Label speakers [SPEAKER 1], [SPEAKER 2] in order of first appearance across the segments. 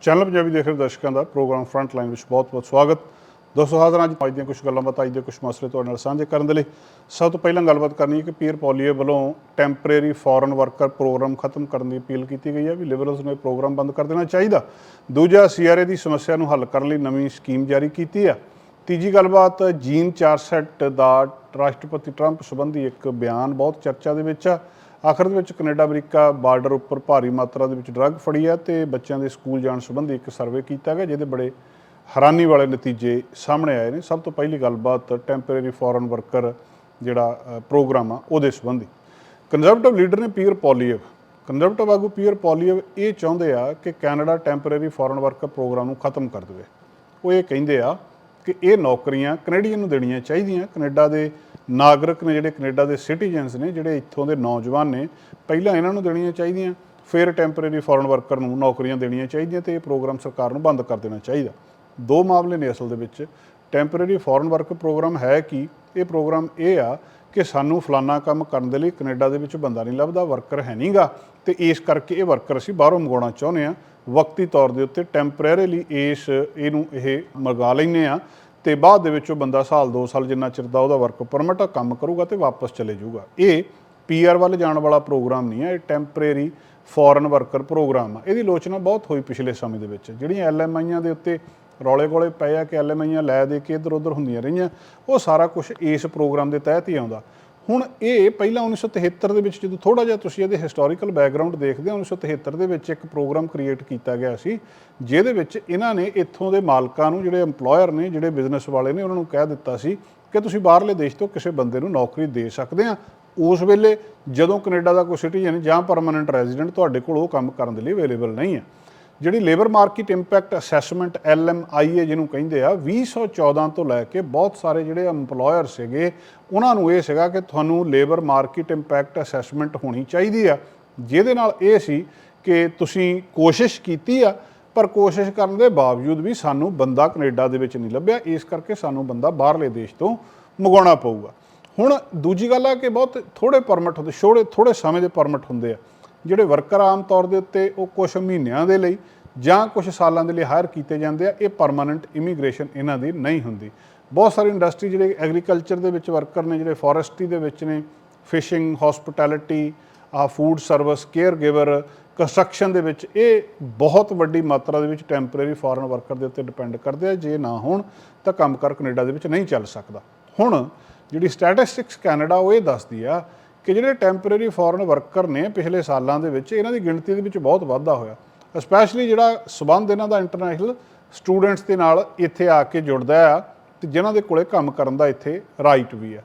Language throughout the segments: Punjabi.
[SPEAKER 1] ਚੈਨਲ ਪੰਜਾਬੀ ਦੇਖ ਰਹੇ ਦਰਸ਼ਕਾਂ ਦਾ ਪ੍ਰੋਗਰਾਮ ਫਰੰਟ ਲਾਈਨ ਵਿੱਚ ਬਹੁਤ-ਬਹੁਤ ਸਵਾਗਤ। ਦੋਸਤੋ, ਹਾਜ਼ਰ ਅੱਜ ਅੱਜ ਦੀਆਂ ਕੁਝ ਗੱਲਾਂ ਬਾਤਾਂ ਅੱਜ ਦੇ ਕੁਝ ਮਸਲੇ ਤੁਹਾਡੇ ਨਾਲ ਸਾਂਝੇ ਕਰਨ ਦੇ ਲਈ। ਸਭ ਤੋਂ ਪਹਿਲਾਂ ਗੱਲਬਾਤ ਕਰਨੀ ਹੈ ਕਿ ਪੀਅਰ ਪੋਲੀਏ ਵੱਲੋਂ ਟੈਂਪਰੇਰੀ ਫੋਰਨ ਵਰਕਰ ਪ੍ਰੋਗਰਾਮ ਖਤਮ ਕਰਨ ਦੀ ਅਪੀਲ ਕੀਤੀ ਗਈ ਹੈ ਵੀ ਲਿਬਰਲਸ ਨੂੰ ਇਹ ਪ੍ਰੋਗਰਾਮ ਬੰਦ ਕਰ ਦੇਣਾ ਚਾਹੀਦਾ। ਦੂਜਾ ਸੀਆਰਏ ਦੀ ਸਮੱਸਿਆ ਨੂੰ ਹੱਲ ਕਰਨ ਲਈ ਨਵੀਂ ਸਕੀਮ ਜਾਰੀ ਕੀਤੀ ਹੈ। ਤੀਜੀ ਗੱਲਬਾਤ, ਜੀਨ ਚਾਰਸੈਟ ਦਾ ਰਾਸ਼ਟਰਪਤੀ ਟਰੰਪ ਸੰਬੰਧੀ ਇੱਕ ਬਿਆਨ ਬਹੁਤ ਚਰਚਾ ਦੇ ਵਿੱਚ ਆ। ਆਖਰ ਦੇ ਵਿੱਚ ਕੈਨੇਡਾ, ਅਮਰੀਕਾ ਬਾਰਡਰ ਉੱਪਰ ਭਾਰੀ ਮਾਤਰਾ ਦੇ ਵਿੱਚ ਡਰੱਗ ਫੜੀ ਹੈ ਤੇ ਬੱਚਿਆਂ ਦੇ ਸਕੂਲ ਜਾਣ ਸੰਬੰਧੀ ਇੱਕ ਸਰਵੇ ਕੀਤਾ ਗਿਆ, ਜਿਹਦੇ ਬੜੇ ਹੈਰਾਨੀ ਵਾਲੇ ਨਤੀਜੇ ਸਾਹਮਣੇ ਆਏ ਨੇ। ਸਭ ਤੋਂ ਪਹਿਲੀ ਗੱਲਬਾਤ, ਟੈਂਪਰੇਰੀ ਫੋਰਨ ਵਰਕਰ ਜਿਹੜਾ ਪ੍ਰੋਗਰਾਮ ਆ, ਉਹਦੇ ਸੰਬੰਧੀ। ਕੰਜ਼ਰਵੇਟਿਵ ਲੀਡਰ ਨੇ ਪੀਅਰ ਪੋਲੀਅਵ ਕੰਜ਼ਰਵੇਟਿਵ ਆਗੂ ਪੀਅਰ ਪੋਲੀਅਵ ਇਹ ਚਾਹੁੰਦੇ ਆ ਕਿ Canada temporary foreign worker programme ਨੂੰ ਖਤਮ ਕਰ ਦੇਵੇ। ਉਹ ਇਹ ਕਹਿੰਦੇ ਆ ਕਿ ਇਹ ਨੌਕਰੀਆਂ ਕੈਨੇਡੀਅਨ ਨੂੰ ਦੇਣੀਆਂ ਚਾਹੀਦੀਆਂ। ਕੈਨੇਡਾ ਦੇ ਨਾਗਰਿਕ ਨੇ ਜਿਹੜੇ ਕੈਨੇਡਾ ਦੇ ਸਿਟੀਜ਼ਨਸ ਨੇ, ਜਿਹੜੇ ਇੱਥੋਂ ਦੇ ਨੌਜਵਾਨ ਨੇ, ਪਹਿਲਾਂ ਇਹਨਾਂ ਨੂੰ ਦੇਣੀਆਂ ਚਾਹੀਦੀਆਂ। ਫਿਰ ਟੈਂਪਰੇਰੀ ਫੋਰਨ ਵਰਕਰ ਨੂੰ ਨੌਕਰੀਆਂ ਦੇਣੀਆਂ ਚਾਹੀਦੀਆਂ ਤੇ ਇਹ ਪ੍ਰੋਗਰਾਮ ਸਰਕਾਰ ਨੂੰ ਬੰਦ ਕਰ ਦੇਣਾ ਚਾਹੀਦਾ। ਦੋ ਮਾਮਲੇ ਨੇ ਅਸਲ ਦੇ ਵਿੱਚ। ਟੈਂਪਰੇਰੀ ਫੋਰਨ ਵਰਕ ਪ੍ਰੋਗਰਾਮ ਹੈ ਕਿ ਇਹ ਪ੍ਰੋਗਰਾਮ ਇਹ ਆ ਕਿ ਸਾਨੂੰ ਫਲਾਨਾ ਕੰਮ ਕਰਨ ਦੇ ਲਈ ਕੈਨੇਡਾ ਦੇ ਵਿੱਚ ਬੰਦਾ ਨਹੀਂ ਲੱਭਦਾ ਵਰਕਰ ਹੈ ਨਹੀਂਗਾ। ਤੇ ਇਸ ਕਰਕੇ ਇਹ ਵਰਕਰ ਅਸੀਂ ਬਾਹਰੋਂ ਮੰਗਾਉਣਾ ਚਾਹੁੰਦੇ ਆ ਵਕਤੀ ਤੌਰ ਦੇ ਉੱਤੇ ਟੈਂਪਰੇਰੀਲੀ ਇਸ, ਇਹਨੂੰ ਇਹ ਮੰਗਾ ਲੈਂਦੇ ਆ ਤੇ ਬਾਅਦ ਦੇ ਵਿੱਚ ਉਹ ਬੰਦਾ ਸਾਲ 2 ਸਾਲ ਜਿੰਨਾ ਚਿਰ ਦਾ ਉਹਦਾ ਵਰਕ ਪਰਮਿਟ ਆ, ਕੰਮ ਕਰੂਗਾ ਤੇ ਵਾਪਸ ਚਲੇ ਜਾਊਗਾ। ਇਹ ਪੀਆਰ ਵੱਲ ਜਾਣ ਵਾਲਾ ਪ੍ਰੋਗਰਾਮ ਨਹੀਂ ਹੈ, ਇਹ ਟੈਂਪਰੇਰੀ ਫੋਰਨ ਵਰਕਰ ਪ੍ਰੋਗਰਾਮ ਆ। ਇਹਦੀ ਲੋਚਨਾ ਬਹੁਤ ਹੋਈ ਪਿਛਲੇ ਸਮੇਂ ਦੇ ਵਿੱਚ। ਜਿਹੜੀਆਂ ਐਲਐਮਆਈਆਂ ਦੇ ਉੱਤੇ ਰੌਲੇ ਗੋਲੇ ਪਏ ਆ ਕਿ ਐਲਐਮਆਈਆਂ ਲੈ ਦੇ ਕੇ ਇੱਧਰ ਉੱਧਰ ਹੁੰਦੀਆਂ ਰਹੀਆਂ, ਉਹ ਸਾਰਾ ਕੁਝ ਇਸ ਪ੍ਰੋਗਰਾਮ ਦੇ ਤਹਿਤ ਹੀ ਆਉਂਦਾ। ਹੁਣ ਇਹ ਪਹਿਲਾਂ 1973 ਦੇ ਵਿੱਚ ਜਦੋਂ ਥੋੜਾ ਜਿਹਾ ਤੁਸੀਂ ਇਹਦੇ ਹਿਸਟੋਰੀਕਲ ਬੈਕਗ੍ਰਾਉਂਡ ਦੇਖਦੇ ਹੋ 1973 ਦੇ ਵਿੱਚ ਇੱਕ ਪ੍ਰੋਗਰਾਮ ਕ੍ਰੀਏਟ ਕੀਤਾ ਗਿਆ ਸੀ, ਜਿਹਦੇ ਵਿੱਚ ਇਹਨਾਂ ਨੇ ਇੱਥੋਂ ਦੇ ਮਾਲਕਾਂ ਨੂੰ, ਜਿਹੜੇ EMPLOYER ਨੇ, ਜਿਹੜੇ ਬਿਜ਼ਨਸ ਵਾਲੇ ਨੇ, ਉਹਨਾਂ ਨੂੰ ਕਹਿ ਦਿੱਤਾ ਸੀ ਕਿ ਤੁਸੀਂ ਬਾਹਰਲੇ ਦੇਸ਼ ਤੋਂ ਕਿਸੇ ਬੰਦੇ ਨੂੰ ਨੌਕਰੀ ਦੇ ਸਕਦੇ ਆ। ਉਸ ਵੇਲੇ ਜਦੋਂ ਕੈਨੇਡਾ ਦਾ ਕੋਈ ਸਿਟੀਜ਼ਨ ਜਾਂ ਪਰਮਨੈਂਟ ਰੈਜ਼ੀਡੈਂਟ ਤੁਹਾਡੇ ਕੋਲ ਉਹ ਕੰਮ ਕਰਨ ਦੇ ਲਈ ਅਵੇਲੇਬਲ ਨਹੀਂ ਹੈ। ਜਿਹੜੀ labour market impact assessment LMIA ਜਿਹਨੂੰ ਕਹਿੰਦੇ ਆ 2014 ਤੋਂ ਲੈ ਕੇ ਬਹੁਤ ਸਾਰੇ ਜਿਹੜੇ EMPLOYER ਸੀਗੇ, ਉਹਨਾਂ ਨੂੰ ਇਹ ਸੀਗਾ ਕਿ ਤੁਹਾਨੂੰ ਲੇਬਰ ਮਾਰਕੀਟ ਇੰਪੈਕਟ ਅਸੈਸਮੈਂਟ ਹੋਣੀ ਚਾਹੀਦੀ ਆ। ਜਿਹਦੇ ਨਾਲ ਇਹ ਸੀ ਕਿ ਤੁਸੀਂ ਕੋਸ਼ਿਸ਼ ਕੀਤੀ ਆ, ਪਰ ਕੋਸ਼ਿਸ਼ ਕਰਨ ਦੇ ਬਾਵਜੂਦ ਵੀ ਸਾਨੂੰ ਬੰਦਾ ਕੈਨੇਡਾ ਦੇ ਵਿੱਚ ਨਹੀਂ ਲੱਭਿਆ, ਇਸ ਕਰਕੇ ਸਾਨੂੰ ਬੰਦਾ ਬਾਹਰਲੇ ਦੇਸ਼ ਤੋਂ ਮੰਗਾਉਣਾ ਪਊਗਾ। ਹੁਣ ਦੂਜੀ ਗੱਲ ਆ ਕਿ ਬਹੁਤ ਥੋੜੇ ਪਰਮਿਟ ਹੁੰਦੇ ਛੋੜੇ ਥੋੜੇ ਸਮੇਂ ਦੇ ਪਰਮਿਟ ਹੁੰਦੇ ਆ। ਜਿਹੜੇ ਵਰਕਰ ਆਮ ਤੌਰ ਦੇ ਉੱਤੇ ਉਹ ਕੁਝ ਮਹੀਨਿਆਂ ਦੇ ਲਈ ਜਾਂ ਕੁਝ ਸਾਲਾਂ ਦੇ ਲਈ ਹਾਇਰ ਕੀਤੇ ਜਾਂਦੇ ਆ, ਇਹ ਪਰਮਾਨੈਂਟ ਇਮੀਗ੍ਰੇਸ਼ਨ ਇਹਨਾਂ ਦੀ ਨਹੀਂ ਹੁੰਦੀ। ਬਹੁਤ ਸਾਰੀ ਇੰਡਸਟਰੀ ਜਿਹੜੇ ਐਗਰੀਕਲਚਰ ਦੇ ਵਿੱਚ ਵਰਕਰ ਨੇ, ਜਿਹੜੇ ਫੋਰੈਸਟਰੀ ਦੇ ਵਿੱਚ ਨੇ ਫਿਸ਼ਿੰਗ ਹਸਪਿਟੈਲਿਟੀ ਆ food service caregiver construction ਦੇ ਵਿੱਚ ਇਹ ਬਹੁਤ ਵੱਡੀ ਮਾਤਰਾ ਦੇ ਵਿੱਚ ਟੈਂਪਰੇਰੀ ਫੋਰਨ ਵਰਕਰ ਦੇ ਉੱਤੇ ਡਿਪੈਂਡ ਕਰਦੇ ਆ। ਜੇ ਨਾ ਹੋਣ, ਤਾਂ ਕੰਮਕਾਰ ਕੈਨੇਡਾ ਦੇ ਵਿੱਚ ਨਹੀਂ ਚੱਲ ਸਕਦਾ। ਹੁਣ ਜਿਹੜੀ ਸਟੈਟਿਸਟਿਕਸ ਕੈਨੇਡਾ ਉਹ ਇਹ ਦੱਸਦੀ ਆ ਕਿ ਜਿਹੜੇ ਟੈਂਪਰੇਰੀ ਫੋਰਨ ਵਰਕਰ ਨੇ ਪਿਛਲੇ ਸਾਲਾਂ ਦੇ ਵਿੱਚ, ਇਹਨਾਂ ਦੀ ਗਿਣਤੀ ਦੇ ਵਿੱਚ ਬਹੁਤ ਵਾਧਾ ਹੋਇਆ। ਸਪੈਸ਼ਲੀ ਜਿਹੜਾ ਸਬੰਧ ਇਹਨਾਂ ਦਾ ਇੰਟਰਨੈਸ਼ਨਲ ਸਟੂਡੈਂਟਸ ਦੇ ਨਾਲ ਇੱਥੇ ਆ ਕੇ ਜੁੜਦਾ ਆ ਤੇ ਜਿਨ੍ਹਾਂ ਦੇ ਕੋਲੇ ਕੰਮ ਕਰਨ ਦਾ ਇੱਥੇ ਰਾਈਟ ਵੀ ਆ।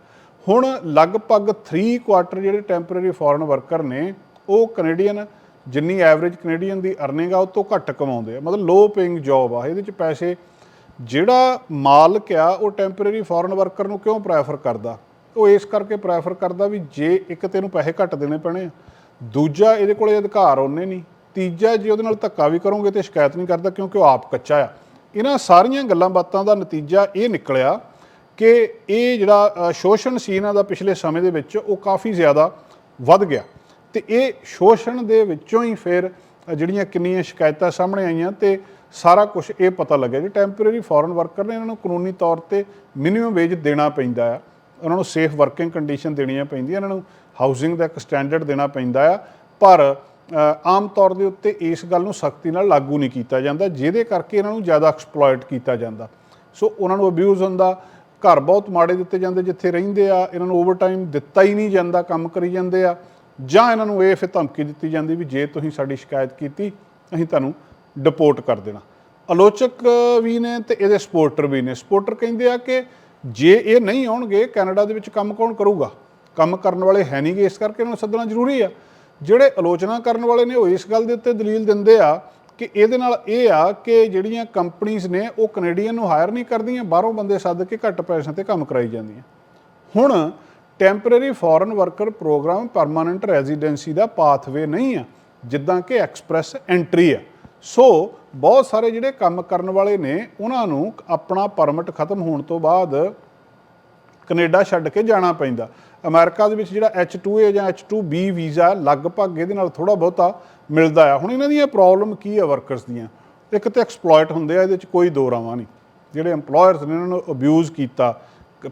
[SPEAKER 1] ਹੁਣ ਲਗਭਗ 3 ਕੁਆਟਰ ਜਿਹੜੇ ਟੈਂਪਰੇਰੀ ਫੋਰਨ ਵਰਕਰ ਨੇ, ਉਹ ਕੈਨੇਡੀਅਨ ਜਿੰਨੀ ਐਵਰੇਜ ਕੈਨੇਡੀਅਨ ਦੀ ਅਰਨਿੰਗ ਆ, ਉਹ ਤੋਂ ਘੱਟ ਕਮਾਉਂਦੇ ਆ। ਮਤਲਬ ਲੋ ਪੇਇੰਗ ਜੌਬ ਆ। ਇਹਦੇ 'ਚ ਪੈਸੇ ਜਿਹੜਾ ਮਾਲਕ ਆ, ਉਹ ਟੈਂਪਰੇਰੀ ਫੋਰਨ ਵਰਕਰ ਨੂੰ ਕਿਉਂ ਪ੍ਰੈਫਰ ਕਰਦਾ? ਉਹ ਇਸ ਕਰਕੇ ਪ੍ਰੈਫਰ ਕਰਦਾ ਵੀ ਜੇ ਇੱਕ ਤੇ ਇਹਨੂੰ ਪੈਸੇ ਘੱਟ ਦੇਣੇ ਪੈਣੇ ਆ, ਦੂਜਾ ਇਹਦੇ ਕੋਲੇ ਅਧਿਕਾਰ ਉਹਨੇ ਨਹੀਂ, ਤੀਜਾ ਜੇ ਉਹਦੇ ਨਾਲ ਧੱਕਾ ਵੀ ਕਰੋਗੇ ਤੇ ਸ਼ਿਕਾਇਤ ਨਹੀਂ ਕਰਦਾ ਕਿਉਂਕਿ ਉਹ ਆਪ ਕੱਚਾ ਆ। ਇਹਨਾਂ ਸਾਰੀਆਂ ਗੱਲਾਂ ਬਾਤਾਂ ਦਾ ਨਤੀਜਾ ਇਹ ਨਿਕਲਿਆ ਕਿ ਇਹ ਜਿਹੜਾ ਸ਼ੋਸ਼ਣ ਸੀ ਇਹਨਾਂ ਦਾ ਪਿਛਲੇ ਸਮੇਂ ਦੇ ਵਿੱਚ ਉਹ ਕਾਫੀ ਜ਼ਿਆਦਾ ਵੱਧ ਗਿਆ। ਤੇ ਇਹ ਸ਼ੋਸ਼ਣ ਦੇ ਵਿੱਚੋਂ ਹੀ ਫਿਰ ਜਿਹੜੀਆਂ ਕਿੰਨੀਆਂ ਸ਼ਿਕਾਇਤਾਂ ਸਾਹਮਣੇ ਆਈਆਂ ਤੇ ਸਾਰਾ ਕੁਝ ਇਹ ਪਤਾ ਲੱਗਿਆ ਕਿ ਟੈਂਪਰੇਰੀ ਫੋਰਨ ਵਰਕਰ ਨੇ ਇਹਨਾਂ ਨੂੰ ਕਾਨੂੰਨੀ ਤੌਰ ਤੇ ਮਿਨੀਮਮ ਵੇਜ ਦੇਣਾ ਪੈਂਦਾ ਆ। ਉਹਨਾਂ ਨੂੰ ਸੇਫ ਵਰਕਿੰਗ ਕੰਡੀਸ਼ਨ ਦੇਣੀਆਂ ਪੈਂਦੀਆਂ, ਇਹਨਾਂ ਨੂੰ ਹਾਊਸਿੰਗ ਦਾ ਇੱਕ ਸਟੈਂਡਰਡ ਦੇਣਾ ਪੈਂਦਾ ਆ, ਪਰ ਆਮ ਤੌਰ ਦੇ ਉੱਤੇ ਇਸ ਗੱਲ ਨੂੰ ਸਖਤੀ ਨਾਲ ਲਾਗੂ ਨਹੀਂ ਕੀਤਾ ਜਾਂਦਾ, ਜਿਹਦੇ ਕਰਕੇ ਇਹਨਾਂ ਨੂੰ ਜ਼ਿਆਦਾ ਐਕਸਪਲੋਇਟ ਕੀਤਾ ਜਾਂਦਾ। ਸੋ ਉਹਨਾਂ ਨੂੰ ਅਬਿਊਜ਼ ਹੁੰਦਾ, ਘਰ ਬਹੁਤ ਮਾੜੇ ਦਿੱਤੇ ਜਾਂਦੇ ਜਿੱਥੇ ਰਹਿੰਦੇ ਆ, ਇਹਨਾਂ ਨੂੰ ਓਵਰਟਾਈਮ ਦਿੱਤਾ ਹੀ ਨਹੀਂ ਜਾਂਦਾ, ਕੰਮ ਕਰੀ ਜਾਂਦੇ ਆ, ਜਾਂ ਇਹਨਾਂ ਨੂੰ ਇਹ ਫਿਰ ਧਮਕੀ ਦਿੱਤੀ ਜਾਂਦੀ ਵੀ ਜੇ ਤੁਸੀਂ ਸਾਡੀ ਸ਼ਿਕਾਇਤ ਕੀਤੀ, ਅਸੀਂ ਤੁਹਾਨੂੰ ਡਿਪੋਰਟ ਕਰ ਦੇਣਾ। ਆਲੋਚਕ ਵੀ ਨੇ ਤੇ ਇਹਦੇ ਸਪੋਰਟਰ ਵੀ ਨੇ। ਸਪੋਰਟਰ ਕਹਿੰਦੇ ਆ ਕਿ ਜੇ ਇਹ ਨਹੀਂ ਆਉਣਗੇ, ਕੈਨੇਡਾ ਦੇ ਵਿੱਚ ਕੰਮ ਕੌਣ ਕਰੂਗਾ? ਕੰਮ ਕਰਨ ਵਾਲੇ ਹੈ ਨਹੀਂਗੇ ਇਸ ਕਰਕੇ ਇਹਨਾਂ ਨੂੰ ਸੱਦਣਾ ਜ਼ਰੂਰੀ ਆ। ਜਿਹੜੇ ਆਲੋਚਨਾ ਕਰਨ ਵਾਲੇ ਨੇ, ਉਹ ਇਸ ਗੱਲ ਦੇ ਉੱਤੇ ਦਲੀਲ ਦਿੰਦੇ ਆ ਕਿ ਇਹਦੇ ਨਾਲ ਇਹ ਆ ਕਿ ਜਿਹੜੀਆਂ ਕੰਪਨੀਆਂ ਨੇ, ਉਹ ਕੈਨੇਡੀਅਨ ਨੂੰ ਹਾਇਰ ਨਹੀਂ ਕਰਦੀਆਂ, ਬਾਹਰੋਂ ਬੰਦੇ ਸੱਦ ਕੇ ਘੱਟ ਪੈਸਿਆਂ ਤੇ ਕੰਮ ਕਰਾਈ ਜਾਂਦੀਆਂ। ਹੁਣ temporary foreign worker programme permanent residency ਦਾ ਪਾਥਵੇ ਨਹੀਂ ਆ, ਜਿੱਦਾਂ ਕਿ ਐਕਸਪ੍ਰੈਸ ਐਂਟਰੀ ਆ। ਸੋ ਬਹੁਤ ਸਾਰੇ ਜਿਹੜੇ ਕੰਮ ਕਰਨ ਵਾਲੇ ਨੇ, ਉਹਨਾਂ ਨੂੰ ਆਪਣਾ ਪਰਮਿਟ ਖਤਮ ਹੋਣ ਤੋਂ ਬਾਅਦ ਕੈਨੇਡਾ ਛੱਡ ਕੇ ਜਾਣਾ ਪੈਂਦਾ। ਅਮਰੀਕਾ ਦੇ ਵਿੱਚ ਜਿਹੜਾ H2A ਜਾਂ H2B ਵੀਜ਼ਾ ਲਗਭਗ ਇਹਦੇ ਨਾਲ ਥੋੜਾ ਬਹੁਤਾ ਮਿਲਦਾ ਆ। ਹੁਣ ਇਹਨਾਂ ਦੀਆਂ ਪ੍ਰੋਬਲਮ ਕੀ ਆ ਵਰਕਰਸ ਦੀਆਂ? ਇੱਕ ਤੇ ਐਕਸਪਲੋਇਟ ਹੁੰਦੇ ਆ, ਇਹਦੇ ਚ ਕੋਈ ਦੋ ਰਾਵਾਂ ਨਹੀਂ। ਜਿਹੜੇ EMPLOYERS ਨੇ ਇਹਨਾਂ ਨੂੰ ਅਬਿਊਜ਼ ਕੀਤਾ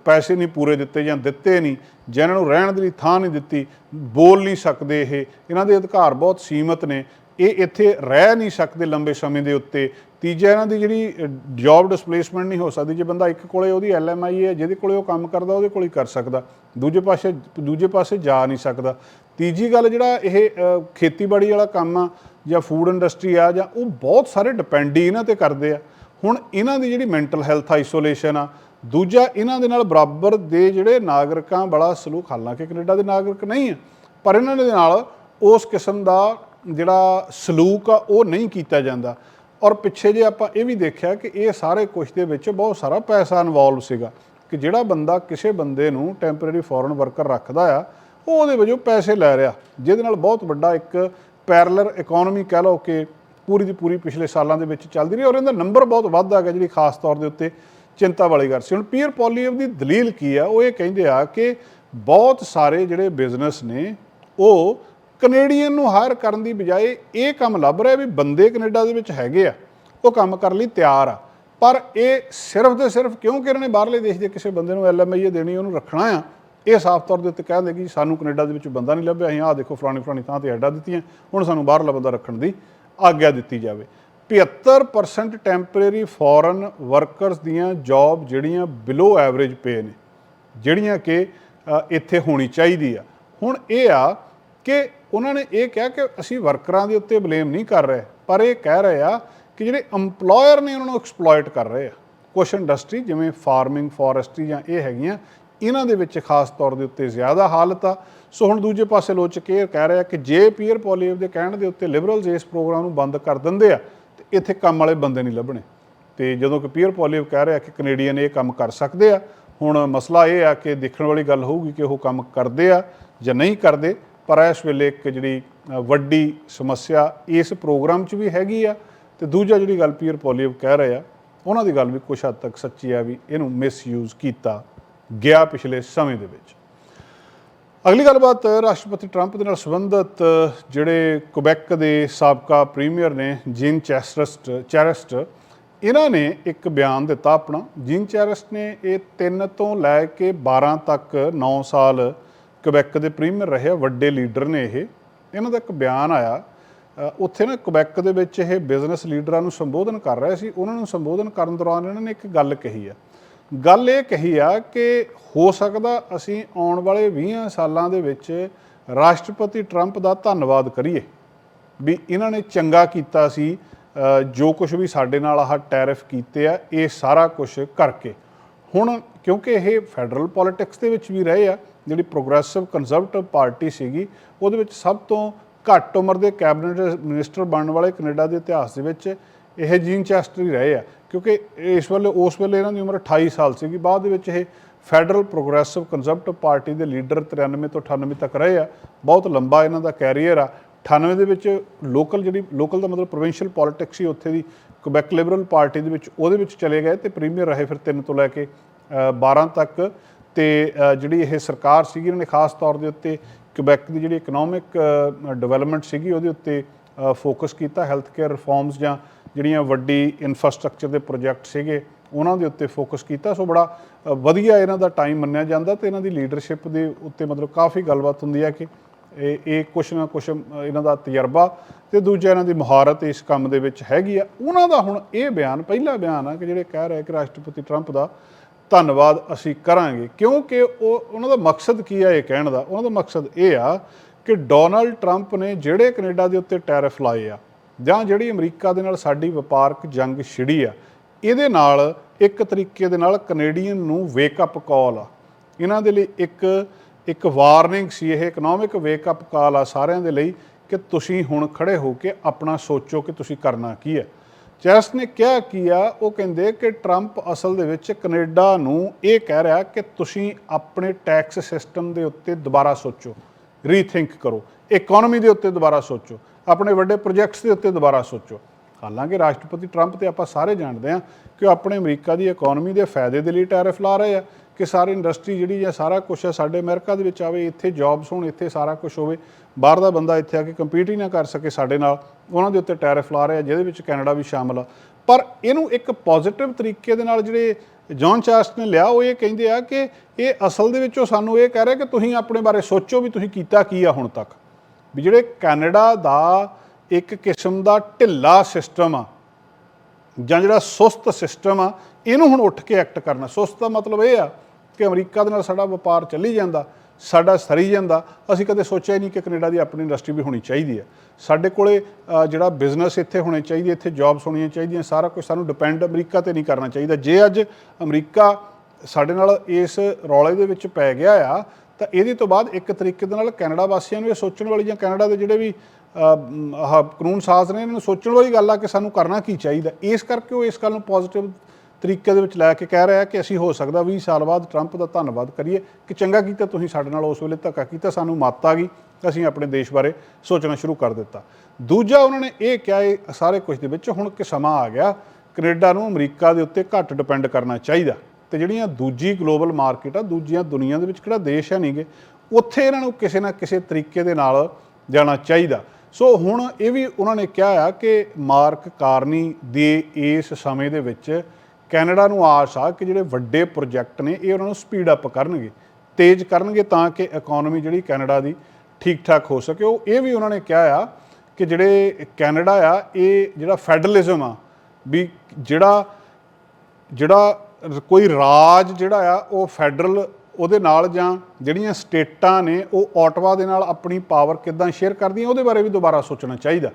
[SPEAKER 1] ਪੈਸੇ ਨਹੀਂ ਪੂਰੇ ਦਿੱਤੇ ਜਾਂ ਦਿੱਤੇ ਨਹੀਂ, ਜਾਂ ਇਹਨਾਂ ਨੂੰ ਰਹਿਣ ਦੇ ਲਈ ਥਾਂ ਨਹੀਂ ਦਿੱਤੀ, ਬੋਲ ਨਹੀਂ ਸਕਦੇ ਇਹ। ਇਹਨਾਂ ਦੇ ਅਧਿਕਾਰ ਬਹੁਤ ਸੀਮਤ ਨੇ। ਇਹ ਇੱਥੇ ਰਹਿ ਨਹੀਂ ਸਕਦੇ ਲੰਬੇ ਸਮੇਂ ਦੇ ਉੱਤੇ। ਤੀਜਾ ਇਹਨਾਂ ਦੀ ਜਿਹੜੀ ਜੌਬ ਡਿਸਪਲੇਸਮੈਂਟ ਨਹੀਂ ਹੋ ਸਕਦੀ। ਜੇ ਬੰਦਾ ਇੱਕ ਕੋਲੇ ਉਹਦੀ ਐਲਐਮਆਈ ਹੈ, ਜਿਹਦੇ ਕੋਲੇ ਉਹ ਕੰਮ ਕਰਦਾ, ਉਹਦੇ ਕੋਲੇ ਹੀ ਕਰ ਸਕਦਾ। ਦੂਜੇ ਪਾਸੇ ਦੂਜੇ ਪਾਸੇ ਜਾ ਨਹੀਂ ਸਕਦਾ। ਤੀਜੀ ਗੱਲ ਜਿਹੜਾ ਇਹ ਖੇਤੀਬਾੜੀ ਵਾਲਾ ਕੰਮ ਆ, ਜਾਂ ਫੂਡ ਇੰਡਸਟਰੀ ਆ, ਜਾਂ ਉਹ ਬਹੁਤ ਸਾਰੇ ਡਿਪੈਂਡ ਹੀ ਇਹਨਾਂ ਤੇ ਕਰਦੇ ਆ। ਹੁਣ ਇਹਨਾਂ ਦੀ ਜਿਹੜੀ ਮੈਂਟਲ ਹੈਲਥ ਆਈਸੋਲੇਸ਼ਨ ਆ, ਦੂਜਾ ਇਹਨਾਂ ਦੇ ਨਾਲ ਬਰਾਬਰ ਦੇ ਜਿਹੜੇ ਨਾਗਰਿਕਾਂ ਬੜਾ ਸਲੂਕ ਹਾਲਾਂਕਿ ਕੈਨੇਡਾ ਦੇ ਨਾਗਰਿਕ ਨਹੀਂ ਆ, ਪਰ ਇਹਨਾਂ ਦੇ ਨਾਲ ਉਸ ਕਿਸਮ ਦਾ ਜਿਹੜਾ ਸਲੂਕ ਆ, ਉਹ ਨਹੀਂ ਕੀਤਾ ਜਾਂਦਾ। ਔਰ ਪਿੱਛੇ ਜੇ ਆਪਾਂ ਇਹ ਵੀ ਦੇਖਿਆ ਕਿ ਇਹ ਸਾਰੇ ਕੁਝ ਦੇ ਵਿੱਚ ਬਹੁਤ ਸਾਰਾ ਪੈਸਾ ਇਨਵੋਲਵ ਸੀਗਾ ਕਿ ਜਿਹੜਾ ਬੰਦਾ ਕਿਸੇ ਬੰਦੇ ਨੂੰ ਟੈਂਪਰੇਰੀ ਫੋਰਨ ਵਰਕਰ ਰੱਖਦਾ ਆ, ਉਹ ਉਹਦੇ ਵਜੋਂ ਪੈਸੇ ਲੈ ਰਿਹਾ। ਜਿਹਦੇ ਨਾਲ ਬਹੁਤ ਵੱਡਾ ਇੱਕ ਪੈਰਲਰ ਇਕਨੋਮੀ ਕਹਿ ਲਓ ਕਿ ਪੂਰੀ ਦੀ ਪੂਰੀ ਪਿਛਲੇ ਸਾਲਾਂ ਦੇ ਵਿੱਚ ਚੱਲਦੀ ਰਹੀ ਔਰ ਇਹਦਾ ਨੰਬਰ ਬਹੁਤ ਵੱਧ ਆ ਗਿਆ ਜਿਹੜੀ ਖਾਸ ਤੌਰ ਦੇ ਉੱਤੇ ਚਿੰਤਾ ਵਾਲੀ ਗੱਲ ਸੀ। ਹੁਣ ਪੀਅਰ ਪੋਲੀਅਮ ਦੀ ਦਲੀਲ ਕੀ ਆ? ਉਹ ਇਹ ਕਹਿੰਦੇ ਆ ਕਿ ਬਹੁਤ ਸਾਰੇ ਜਿਹੜੇ ਬਿਜ਼ਨਸ ਨੇ, ਉਹ ਕੈਨੇਡੀਅਨ ਨੂੰ ਹਾਇਰ ਕਰਨ ਦੀ ਬਜਾਏ ਇਹ ਕੰਮ ਲੱਭ ਰਿਹਾ ਵੀ ਬੰਦੇ ਕੈਨੇਡਾ ਦੇ ਵਿੱਚ ਹੈਗੇ ਆ, ਉਹ ਕੰਮ ਕਰਨ ਲਈ ਤਿਆਰ ਆ। ਪਰ ਇਹ ਸਿਰਫ ਤੇ ਸਿਰਫ ਕਿਉਂਕਿ ਇਹਨਾਂ ਨੇ ਬਾਹਰਲੇ ਦੇਸ਼ ਦੇ ਕਿਸੇ ਬੰਦੇ ਨੂੰ ਐਲਐਮਆਈ ਦੇਣੀ, ਉਹਨੂੰ ਰੱਖਣਾ ਆ, ਇਹ ਸਾਫ਼ ਤੌਰ ਦੇ ਉੱਤੇ ਕਹਿੰਦੇ ਕਿ ਸਾਨੂੰ ਕੈਨੇਡਾ ਦੇ ਵਿੱਚ ਬੰਦਾ ਨਹੀਂ ਲੱਭਿਆ, ਅਸੀਂ ਆਹ ਦੇਖੋ ਫਲਾਣੀ ਫਲਾਣੀ ਥਾਂ ਤੇ ਐਡਾ ਦਿੱਤੀਆਂ, ਹੁਣ ਸਾਨੂੰ ਬਾਹਰਲਾ ਬੰਦਾ ਰੱਖਣ ਦੀ ਆਗਿਆ ਦਿੱਤੀ ਜਾਵੇ। 75% ਟੈਂਪਰੇਰੀ ਫੋਰਨ ਵਰਕਰਸ ਦੀਆਂ ਜੌਬ ਜਿਹੜੀਆਂ ਬਿਲੋ ਐਵਰੇਜ ਪੇ ਨੇ, ਜਿਹੜੀਆਂ ਕਿ ਇੱਥੇ ਹੋਣੀ ਚਾਹੀਦੀ ਆ। ਹੁਣ ਇਹ ਆ ਕਿ ਉਹਨਾਂ ਨੇ ਇਹ ਕਿਹਾ ਕਿ ਅਸੀਂ ਵਰਕਰਾਂ ਦੇ ਉੱਤੇ ਬਲੇਮ ਨਹੀਂ ਕਰ ਰਹੇ, ਪਰ ਇਹ ਕਹਿ ਰਹੇ ਆ ਕਿ ਜਿਹੜੇ EMPLOYER ਨੇ ਉਹਨਾਂ ਨੂੰ ਐਕਸਪਲੋਇਟ ਕਰ ਰਹੇ ਆ। ਕੁਝ ਇੰਡਸਟਰੀ ਜਿਵੇਂ ਫਾਰਮਿੰਗ ਫੋਰੈਸਟਰੀ ਜਾਂ ਇਹ ਹੈਗੀਆਂ, ਇਹਨਾਂ ਦੇ ਵਿੱਚ ਖਾਸ ਤੌਰ ਦੇ ਉੱਤੇ ਜ਼ਿਆਦਾ ਹਾਲਤ ਆ। ਸੋ ਹੁਣ ਦੂਜੇ ਪਾਸੇ ਲੋਚਕ ਇਹ ਕਹਿ ਰਿਹਾ ਕਿ ਜੇ ਪੀਅਰ ਪੋਲੀਵ ਦੇ ਕਹਿਣ ਦੇ ਉੱਤੇ ਲਿਬਰਲਸ ਇਸ ਪ੍ਰੋਗਰਾਮ ਨੂੰ ਬੰਦ ਕਰ ਦਿੰਦੇ ਆ, ਤੇ ਇੱਥੇ ਕੰਮ ਵਾਲੇ ਬੰਦੇ ਨਹੀਂ ਲੱਭਣੇ। ਤੇ ਜਦੋਂ ਕਿ ਪੀਅਰ ਪੋਲੀਵ ਕਹਿ ਰਿਹਾ ਕਿ ਕੈਨੇਡੀਅਨ ਇਹ ਕੰਮ ਕਰ ਸਕਦੇ ਆ, ਹੁਣ ਮਸਲਾ ਇਹ ਆ ਕਿ ਦੇਖਣ ਵਾਲੀ ਗੱਲ ਹੋਊਗੀ ਕਿ ਉਹ ਕੰਮ ਕਰਦੇ ਆ ਜਾਂ ਨਹੀਂ ਕਰਦੇ। ਪਰ ਇਸ ਵੇਲੇ ਇੱਕ ਜਿਹੜੀ ਵੱਡੀ ਸਮੱਸਿਆ ਇਸ ਪ੍ਰੋਗਰਾਮ 'ਚ ਵੀ ਹੈਗੀ ਆ ਤੇ ਦੂਜਾ ਜਿਹੜੀ ਗੱਲ ਪੀਅਰ ਪੋਲੀਵ ਕਹਿ ਰਹੇ ਆ, ਉਹਨਾਂ ਦੀ ਗੱਲ ਵੀ ਕੁਝ ਹੱਦ ਤੱਕ ਸੱਚੀ ਆ ਵੀ ਇਹਨੂੰ ਮਿਸਯੂਜ਼ ਕੀਤਾ ਗਿਆ ਪਿਛਲੇ ਸਮੇਂ ਦੇ ਵਿੱਚ। ਅਗਲੀ ਗੱਲਬਾਤ ਰਾਸ਼ਟਰਪਤੀ ਟਰੰਪ ਦੇ ਨਾਲ ਸੰਬੰਧਿਤ ਜਿਹੜੇ ਕੁਬੈਕ ਦੇ ਸਾਬਕਾ ਪ੍ਰੀਮੀਅਰ ਨੇ ਜੀਨ ਚੈਸਰਸਟ, ਚੈਰਸਟ, ਇਹਨਾਂ ਨੇ ਇੱਕ ਬਿਆਨ ਦਿੱਤਾ ਆਪਣਾ। ਜਿਨ ਚੈਰਸਟ ਨੇ ਇਹ 3 ਤੋਂ ਲੈ ਕੇ 12 ਤੱਕ 9 ਸਾਲ ਕੁਬੈਕ ਦੇ ਪ੍ਰੀਮੀਅਰ ਰਹੇ ਆ, ਵੱਡੇ ਲੀਡਰ ਨੇ ਇਹ। ਇਹਨਾਂ ਦਾ ਇੱਕ ਬਿਆਨ ਆਇਆ ਉੱਥੇ ਨਾ ਕਬੈਕ ਦੇ ਵਿੱਚ ਇਹ ਬਿਜ਼ਨਸ ਲੀਡਰਾਂ ਨੂੰ ਸੰਬੋਧਨ ਕਰ ਰਹੇ ਸੀ। ਉਹਨਾਂ ਨੂੰ ਸੰਬੋਧਨ ਕਰਨ ਦੌਰਾਨ ਇਹਨਾਂ ਨੇ ਇੱਕ ਗੱਲ ਕਹੀ ਆ। ਗੱਲ ਇਹ ਕਹੀ ਆ ਕਿ ਹੋ ਸਕਦਾ ਅਸੀਂ ਆਉਣ ਵਾਲੇ 20 ਸਾਲਾਂ ਦੇ ਵਿੱਚ ਰਾਸ਼ਟਰਪਤੀ ਟਰੰਪ ਦਾ ਧੰਨਵਾਦ ਕਰੀਏ। ਵੀ ਇਹਨਾਂ ਨੇ ਚੰਗਾ ਕੀਤਾ ਸੀ ਜੋ ਕੁਝ ਵੀ ਸਾਡੇ ਨਾਲ ਆਹ ਟੈਰਿਫ ਕੀਤੇ ਆ ਇਹ ਸਾਰਾ ਕੁਝ ਕਰਕੇ। ਹੁਣ ਕਿਉਂਕਿ ਇਹ ਫੈਡਰਲ ਪੋਲਿਟਿਕਸ ਦੇ ਵਿੱਚ ਵੀ ਰਹੇ ਆ ਜਿਹੜੀ ਪ੍ਰੋਗਰੈਸਿਵ ਕੰਜ਼ਰਵੇਟਿਵ ਪਾਰਟੀ ਸੀਗੀ ਉਹਦੇ ਵਿੱਚ ਸਭ ਤੋਂ ਘੱਟ ਉਮਰ ਦੇ ਕੈਬਨਿਟ ਮਿਨਿਸਟਰ ਬਣਨ ਵਾਲੇ ਕੈਨੇਡਾ ਦੇ ਇਤਿਹਾਸ ਦੇ ਵਿੱਚ ਇਹ ਜੀਨ ਚੈਸਟਰ ਹੀ ਰਹੇ ਆ। ਕਿਉਂਕਿ ਇਸ ਵੇਲੇ ਉਸ ਵੇਲੇ ਇਹਨਾਂ ਦੀ ਉਮਰ 28 ਸਾਲ ਸੀਗੀ। ਬਾਅਦ ਦੇ ਵਿੱਚ ਇਹ ਫੈਡਰਲ ਪ੍ਰੋਗਰੈਸਿਵ ਕੰਜ਼ਰਵੇਟਿਵ ਪਾਰਟੀ ਦੇ ਲੀਡਰ 93 ਤੋਂ 98 ਤੱਕ ਰਹੇ ਆ। ਬਹੁਤ ਲੰਬਾ ਇਹਨਾਂ ਦਾ ਕੈਰੀਅਰ ਆ। 98 ਦੇ ਵਿੱਚ ਲੋਕਲ ਜਿਹੜੀ ਲੋਕਲ ਦਾ ਮਤਲਬ ਪ੍ਰੋਵਿੰਸ਼ੀਅਲ ਪੋਲਿਟਿਕਸ ਸੀ ਉੱਥੇ ਦੀ ਕੁਬੈਕ ਲਿਬਰਲ ਪਾਰਟੀ ਦੇ ਵਿੱਚ ਉਹਦੇ ਵਿੱਚ ਚਲੇ ਗਏ ਤੇ ਪ੍ਰੀਮੀਅਰ ਰਹੇ ਫਿਰ 3 ਤੋਂ ਲੈ ਕੇ ਅ, 12 ਤੱਕ। ਤੇ ਜਿਹੜੀ ਇਹ ਸਰਕਾਰ ਸੀਗੀ ਇਹਨਾਂ ਨੇ ਖਾਸ ਤੌਰ ਦੇ ਉੱਤੇ ਕੁਬੈਕ ਦੀ ਜਿਹੜੀ ਇਕਨੋਮਿਕ ਡਿਵੈਲਪਮੈਂਟ ਸੀਗੀ ਉਹਦੇ ਉੱਤੇ ਫੋਕਸ ਕੀਤਾ ਹੈਲਥ ਕੇਅਰ ਰਿਫਾਰਮਸ ਜਾਂ ਜਿਹੜੀਆਂ ਵੱਡੀ ਇਨਫਰਾਸਟ੍ਰਕਚਰ ਦੇ ਪ੍ਰੋਜੈਕਟ ਸੀਗੇ ਉਹਨਾਂ ਦੇ ਉੱਤੇ ਫੋਕਸ ਕੀਤਾ। ਸੋ ਬੜਾ ਵਧੀਆ ਇਹਨਾਂ ਦਾ ਟਾਈਮ ਮੰਨਿਆ ਜਾਂਦਾ ਤੇ ਇਹਨਾਂ ਦੀ ਲੀਡਰਸ਼ਿਪ ਦੇ ਉੱਤੇ ਮਤਲਬ ਕਾਫੀ ਗੱਲਬਾਤ ਹੁੰਦੀ ਹੈ ਕਿ ਇਹ ਇਹ ਕੁਛ ਨਾ ਕੁਛ ਇਹਨਾਂ ਦਾ ਤਜਰਬਾ ਤੇ ਦੂਜਾ ਇਹਨਾਂ ਦੀ ਮਹਾਰਤ ਇਸ ਕੰਮ ਦੇ ਵਿੱਚ ਹੈਗੀ ਆ। ਉਹਨਾਂ ਦਾ ਹੁਣ ਇਹ ਬਿਆਨ, ਪਹਿਲਾ ਬਿਆਨ ਆ ਕਿ ਜਿਹੜੇ ਕਹਿ ਰਹੇ ਕਿ ਰਾਸ਼ਟਰਪਤੀ ਟਰੰਪ ਦਾ ਧੰਨਵਾਦ ਅਸੀਂ ਕਰਾਂਗੇ। ਕਿਉਂਕਿ ਉਹ, ਉਹਨਾਂ ਦਾ ਮਕਸਦ ਕੀ ਆ ਇਹ ਕਹਿਣ ਦਾ? ਉਹਨਾਂ ਦਾ ਮਕਸਦ ਇਹ ਆ ਕਿ ਡੋਨਲਡ ਟਰੰਪ ਨੇ ਜਿਹੜੇ ਕੈਨੇਡਾ ਦੇ ਉੱਤੇ ਟੈਰਿਫ ਲਾਏ ਆ, ਜਾਂ ਜਿਹੜੀ ਅਮਰੀਕਾ ਦੇ ਨਾਲ ਸਾਡੀ ਵਪਾਰਕ ਜੰਗ ਛਿੜੀ ਆ, ਇਹਦੇ ਨਾਲ ਇੱਕ ਤਰੀਕੇ ਦੇ ਨਾਲ ਕੈਨੇਡੀਅਨ ਨੂੰ ਵੇਕ ਅਪ ਕਾਲ ਆ। ਇਹਨਾਂ ਦੇ ਲਈ ਇੱਕ ਇੱਕ ਵਾਰਨਿੰਗ ਸੀ ਇਹ ਇਕਨੋਮਿਕ ਵੇਕ ਅਪ ਕਾਲ ਆ ਸਾਰਿਆਂ ਦੇ ਲਈ ਕਿ ਤੁਸੀਂ ਹੁਣ ਖੜੇ ਹੋ ਕੇ ਆਪਣਾ ਸੋਚੋ ਕਿ ਤੁਸੀਂ ਕਰਨਾ ਕੀ ਹੈ ਚੈਸ ਨੇ ਕਿਹਾ ਕੀ ਆ, ਉਹ ਕਹਿੰਦੇ ਕਿ ਟਰੰਪ ਅਸਲ ਦੇ ਵਿੱਚ ਕੈਨੇਡਾ ਨੂੰ ਇਹ ਕਹਿ ਰਿਹਾ ਕਿ ਤੁਸੀਂ ਆਪਣੇ ਟੈਕਸ ਸਿਸਟਮ ਦੇ ਉੱਤੇ ਦੁਬਾਰਾ ਸੋਚੋ ਰੀਥਿੰਕ ਕਰੋ ਇਕਨੋਮੀ ਦੇ ਉੱਤੇ ਦੁਬਾਰਾ ਸੋਚੋ, ਆਪਣੇ ਵੱਡੇ ਪ੍ਰੋਜੈਕਟਸ ਦੇ ਉੱਤੇ ਦੁਬਾਰਾ ਸੋਚੋ। ਹਾਲਾਂਕਿ ਰਾਸ਼ਟਰਪਤੀ ਟਰੰਪ ਤੇ ਆਪਾਂ ਸਾਰੇ ਜਾਣਦੇ ਹਾਂ ਕਿ ਉਹ ਆਪਣੇ ਅਮਰੀਕਾ ਦੀ ਇਕਨੋਮੀ ਦੇ ਫਾਇਦੇ ਦੇ ਲਈ ਟੈਰਿਫ ਲਾ ਰਹੇ ਆ। ਕਿ ਸਾਰੀ ਇੰਡਸਟਰੀ ਜਿਹੜੀ ਜਾਂ ਸਾਰਾ ਕੁਝ ਹੈ ਸਾਡੇ ਅਮਰੀਕਾ ਦੇ ਵਿੱਚ ਆਵੇ, ਇੱਥੇ ਜੌਬਸ ਹੋਣ, ਇੱਥੇ ਸਾਰਾ ਕੁਝ ਹੋਵੇ, ਬਾਹਰ ਦਾ ਬੰਦਾ ਇੱਥੇ ਆ ਕੇ ਕੰਪੀਟ ਹੀ ਨਾ ਕਰ ਸਕੇ ਸਾਡੇ ਨਾਲ, ਉਹਨਾਂ ਦੇ ਉੱਤੇ ਟੈਰਿਫ ਲਾ ਰਿਹਾ, ਜਿਹਦੇ ਵਿੱਚ ਕੈਨੇਡਾ ਵੀ ਸ਼ਾਮਲ ਆ। ਪਰ ਇਹਨੂੰ ਇੱਕ ਪੋਜ਼ਿਟਿਵ ਤਰੀਕੇ ਦੇ ਨਾਲ ਜਿਹੜੇ ਜੌਨ ਚਾਸਟ ਨੇ ਲਿਆ, ਉਹ ਇਹ ਕਹਿੰਦੇ ਆ ਕਿ ਇਹ ਅਸਲ ਦੇ ਵਿੱਚੋਂ ਸਾਨੂੰ ਇਹ ਕਹਿ ਰਿਹਾ ਕਿ ਤੁਸੀਂ ਆਪਣੇ ਬਾਰੇ ਸੋਚੋ ਵੀ ਤੁਸੀਂ ਕੀਤਾ ਕੀ ਆ ਹੁਣ ਤੱਕ। ਵੀ ਜਿਹੜੇ ਕੈਨੇਡਾ ਦਾ ਇੱਕ ਕਿਸਮ ਦਾ ਢਿੱਲਾ ਸਿਸਟਮ ਆ ਜਾਂ ਜਿਹੜਾ ਸੁਸਤ ਸਿਸਟਮ ਆ, ਇਹਨੂੰ ਹੁਣ ਉੱਠ ਕੇ ਐਕਟ ਕਰਨਾ। ਸੁਸਤ ਦਾ ਮਤਲਬ ਇਹ ਆ ਕਿ ਅਮਰੀਕਾ ਦੇ ਨਾਲ ਸਾਡਾ ਵਪਾਰ ਚੱਲੀ ਜਾਂਦਾ, ਸਾਡਾ ਸਰੀ ਜਾਂਦਾ। ਅਸੀਂ ਕਦੇ ਸੋਚਿਆ ਹੀ ਨਹੀਂ ਕਿ ਕੈਨੇਡਾ ਦੀ ਆਪਣੀ ਇੰਡਸਟਰੀ ਵੀ ਹੋਣੀ ਚਾਹੀਦੀ ਹੈ ਸਾਡੇ ਕੋਲੇ ਜਿਹੜਾ ਬਿਜ਼ਨਸ ਇੱਥੇ ਹੋਣੇ ਚਾਹੀਦੇ, ਇੱਥੇ ਜੌਬਸ ਹੋਣੀਆਂ ਚਾਹੀਦੀਆਂ, ਸਾਰਾ ਕੁਝ ਸਾਨੂੰ ਡਿਪੈਂਡ ਅਮਰੀਕਾ ਤੇ ਨਹੀਂ ਕਰਨਾ ਚਾਹੀਦਾ। ਜੇ ਅੱਜ ਅਮਰੀਕਾ ਸਾਡੇ ਨਾਲ ਇਸ ਰੌਲੇ ਦੇ ਵਿੱਚ ਪੈ ਗਿਆ ਆ, ਤਾਂ ਇਹਦੇ ਤੋਂ ਬਾਅਦ ਇੱਕ ਤਰੀਕੇ ਦੇ ਨਾਲ ਕੈਨੇਡਾ ਵਾਸੀਆਂ ਨੂੰ ਇਹ ਸੋਚਣ ਵਾਲੀ ਜਾਂ ਕੈਨੇਡਾ ਦੇ ਜਿਹੜੇ ਵੀ ਆਹ ਕਾਨੂੰਨ ਸਾਜ਼ ਨੇ ਇਹਨਾਂ ਨੂੰ ਸੋਚਣ ਵਾਲੀ ਗੱਲ ਆ ਕਿ ਸਾਨੂੰ ਕਰਨਾ ਕੀ ਚਾਹੀਦਾ। ਇਸ ਕਰਕੇ ਉਹ ਇਸ ਗੱਲ ਨੂੰ ਪੋਜ਼ਿਟਿਵ ਤਰੀਕੇ ਦੇ ਵਿੱਚ ਲੈ ਕੇ ਕਹਿ ਰਿਹਾ ਕਿ ਅਸੀਂ ਹੋ ਸਕਦਾ 20 ਸਾਲ ਬਾਅਦ ਟਰੰਪ ਦਾ ਧੰਨਵਾਦ ਕਰੀਏ ਕਿ ਚੰਗਾ ਕੀਤਾ ਤੁਸੀਂ ਸਾਡੇ ਨਾਲ ਉਸ ਵੇਲੇ ਧੱਕਾ ਕੀਤਾ, ਸਾਨੂੰ ਮੱਤ ਆ ਗਈ, ਅਸੀਂ ਆਪਣੇ ਦੇਸ਼ ਬਾਰੇ ਸੋਚਣਾ ਸ਼ੁਰੂ ਕਰ ਦਿੱਤਾ। ਦੂਜਾ ਉਹਨਾਂ ਨੇ ਇਹ ਕਿਹਾ ਇਹ ਸਾਰੇ ਕੁਝ ਦੇ ਵਿੱਚ, ਹੁਣ ਕਿ ਸਮਾਂ ਆ ਗਿਆ, ਕੈਨੇਡਾ ਨੂੰ ਅਮਰੀਕਾ ਦੇ ਉੱਤੇ ਘੱਟ ਡਿਪੈਂਡ ਕਰਨਾ ਚਾਹੀਦਾ। ਤੇ ਜਿਹੜੀਆਂ ਦੂਜੀ ਗਲੋਬਲ ਮਾਰਕੀਟ ਆ, ਦੂਜੀਆਂ ਦੁਨੀਆ ਦੇ ਵਿੱਚ ਕਿਹੜਾ ਦੇਸ਼ ਹੈ ਨਹੀਂਗੇ ਉੱਥੇ ਇਹਨਾਂ ਨੂੰ ਕਿਸੇ ਨਾ ਕਿਸੇ ਤਰੀਕੇ ਦੇ ਨਾਲ ਜਾਣਾ ਚਾਹੀਦਾ। ਸੋ ਹੁਣ ਇਹ ਵੀ ਉਹਨਾਂ ਨੇ ਕਿਹਾ ਆ ਕਿ ਮਾਰਕ ਕਾਰਨੀ ਦੇ ਇਸ ਸਮੇਂ ਦੇ ਵਿੱਚ ਕੈਨੇਡਾ ਨੂੰ ਆਸ ਆ ਕਿ ਜਿਹੜੇ ਵੱਡੇ ਪ੍ਰੋਜੈਕਟ ਨੇ ਇਹ ਉਹਨਾਂ ਨੂੰ ਸਪੀਡ ਅਪ ਕਰਨਗੇ, ਤੇਜ਼ ਕਰਨਗੇ ਤਾਂ ਕਿ ਇਕਨੋਮੀ ਜਿਹੜੀ ਕੈਨੇਡਾ ਦੀ ਠੀਕ ਠਾਕ ਹੋ ਸਕੇ। ਉਹ ਇਹ ਵੀ ਉਹਨਾਂ ਨੇ ਕਿਹਾ ਆ ਕਿ ਜਿਹੜੇ ਕੈਨੇਡਾ ਆ, ਇਹ ਜਿਹੜਾ ਫੈਡਰਲਿਜ਼ਮ ਆ, ਵੀ ਜਿਹੜਾ ਜਿਹੜਾ ਕੋਈ ਰਾਜ ਜਿਹੜਾ ਆ, ਉਹ ਫੈਡਰਲ ਉਹਦੇ ਨਾਲ ਜਾਂ ਜਿਹੜੀਆਂ ਸਟੇਟਾਂ ਨੇ ਉਹ ਆਟਵਾ ਦੇ ਨਾਲ ਆਪਣੀ ਪਾਵਰ ਕਿੱਦਾਂ ਸ਼ੇਅਰ ਕਰਦੀਆਂ, ਉਹਦੇ ਬਾਰੇ ਵੀ ਦੁਬਾਰਾ ਸੋਚਣਾ ਚਾਹੀਦਾ।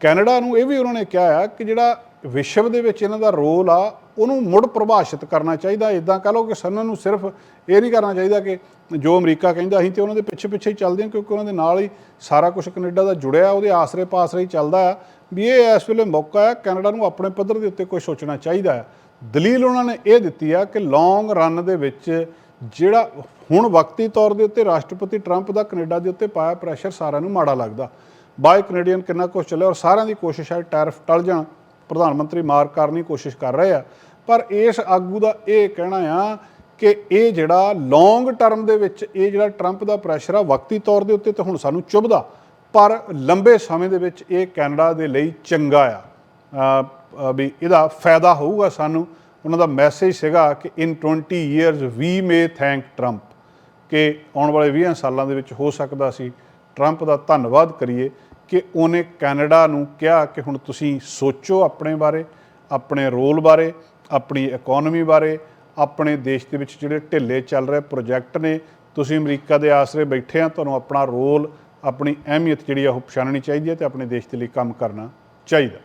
[SPEAKER 1] ਕੈਨੇਡਾ ਨੂੰ ਇਹ ਵੀ ਉਹਨਾਂ ਨੇ ਕਿਹਾ ਆ ਕਿ ਜਿਹੜਾ ਵਿਸ਼ਵ ਦੇ ਵਿੱਚ ਇਹਨਾਂ ਦਾ ਰੋਲ ਆ, ਉਹਨੂੰ ਮੁੜ ਪਰਿਭਾਸ਼ਿਤ ਕਰਨਾ ਚਾਹੀਦਾ। ਇਦਾਂ ਕਹ ਲਓ ਕਿ ਸਾਨੂੰ ਨੂੰ ਸਿਰਫ ਇਹ ਨਹੀਂ ਕਰਨਾ ਚਾਹੀਦਾ ਕਿ ਜੋ ਅਮਰੀਕਾ ਕਹਿੰਦਾ, ਅਸੀਂ ਤੇ ਉਹਨਾਂ ਦੇ ਪਿੱਛੇ ਪਿੱਛੇ ਹੀ ਚੱਲਦੇ ਹਾਂ ਕਿਉਂਕਿ ਉਹਨਾਂ ਦੇ ਨਾਲ ਹੀ ਸਾਰਾ ਕੁਝ ਕੈਨੇਡਾ ਦਾ ਜੁੜਿਆ, ਉਹਦੇ ਆਸਰੇ ਪਾਸਰੇ ਹੀ ਚੱਲਦਾ ਆ। ਵੀ ਇਹ ਇਸ ਵੇਲੇ ਮੌਕਾ ਹੈ ਕੈਨੇਡਾ ਨੂੰ ਆਪਣੇ ਪੱਧਰ ਦੇ ਉੱਤੇ ਕੋਈ ਸੋਚਣਾ ਚਾਹੀਦਾ ਹੈ ਦਲੀਲ ਉਹਨਾਂ ਨੇ ਇਹ ਦਿੱਤੀ ਆ ਕਿ ਲੌਂਗ ਰਨ ਦੇ ਵਿੱਚ ਜਿਹੜਾ ਹੁਣ ਵਕਤੀ ਤੌਰ ਦੇ ਉੱਤੇ ਰਾਸ਼ਟਰਪਤੀ ਟਰੰਪ ਦਾ ਕੈਨੇਡਾ ਦੇ ਉੱਤੇ ਪਾਇਆ ਪ੍ਰੈਸ਼ਰ ਸਾਰਿਆਂ ਨੂੰ ਮਾੜਾ ਲੱਗਦਾ। ਬਾਏ ਕੈਨੇਡੀਅਨ ਕਿੰਨਾ ਕੁਛ ਚੱਲਿਆ ਔਰ ਸਾਰਿਆਂ ਦੀ ਕੋਸ਼ਿਸ਼ ਹੈ ਟੈਰਿਫ ਟਲ ਜਾਣ। ਪ੍ਰਧਾਨ ਮੰਤਰੀ ਮਾਰ ਕਰਨ ਦੀ ਕੋਸ਼ਿਸ਼ ਕਰ ਰਹੇ ਆ। ਪਰ ਇਸ ਆਗੂ ਦਾ ਇਹ ਕਹਿਣਾ ਆ ਕਿ ਇਹ ਜਿਹੜਾ ਲੌਂਗ ਟਰਮ ਦੇ ਵਿੱਚ ਇਹ ਜਿਹੜਾ ਟਰੰਪ ਦਾ ਪ੍ਰੈਸ਼ਰ ਆ ਵਕਤੀ ਤੌਰ ਦੇ ਉੱਤੇ ਤਾਂ ਹੁਣ ਸਾਨੂੰ ਚੁਭਦਾ, ਪਰ ਲੰਬੇ ਸਮੇਂ ਦੇ ਵਿੱਚ ਇਹ ਕੈਨੇਡਾ ਦੇ ਲਈ ਚੰਗਾ ਆ। ਵੀ ਇਹਦਾ ਫਾਇਦਾ ਹੋਊਗਾ ਸਾਨੂੰ। ਉਹਨਾਂ ਦਾ ਮੈਸੇਜ ਸੀਗਾ ਕਿ in 20 years we may thank Trump ਕਿ ਆਉਣ ਵਾਲੇ 20 ਸਾਲਾਂ ਦੇ ਵਿੱਚ ਹੋ ਸਕਦਾ ਸੀ ਟਰੰਪ ਦਾ ਧੰਨਵਾਦ ਕਰੀਏ ਕਿ ਉਹਨੇ ਕੈਨੇਡਾ ਨੂੰ ਕਿਹਾ ਕਿ ਹੁਣ ਤੁਸੀਂ ਸੋਚੋ ਆਪਣੇ ਬਾਰੇ, ਆਪਣੇ ਰੋਲ ਬਾਰੇ, ਆਪਣੀ ਇਕਨੋਮੀ ਬਾਰੇ, ਆਪਣੇ ਦੇਸ਼ ਦੇ ਵਿੱਚ ਜਿਹੜੇ ਢਿੱਲੇ ਚੱਲ ਰਹੇ ਪ੍ਰੋਜੈਕਟ ਨੇ, ਤੁਸੀਂ ਅਮਰੀਕਾ ਦੇ ਆਸਰੇ ਬੈਠੇ ਆ ਤੁਹਾਨੂੰ ਆਪਣਾ ਰੋਲ ਆਪਣੀ ਅਹਿਮੀਅਤ ਜਿਹੜੀ ਆ ਉਹ ਪਛਾਣਨੀ ਚਾਹੀਦੀ ਹੈ ਤੇ ਆਪਣੇ ਦੇਸ਼ ਦੇ ਲਈ ਕੰਮ ਕਰਨਾ ਚਾਹੀਦਾ।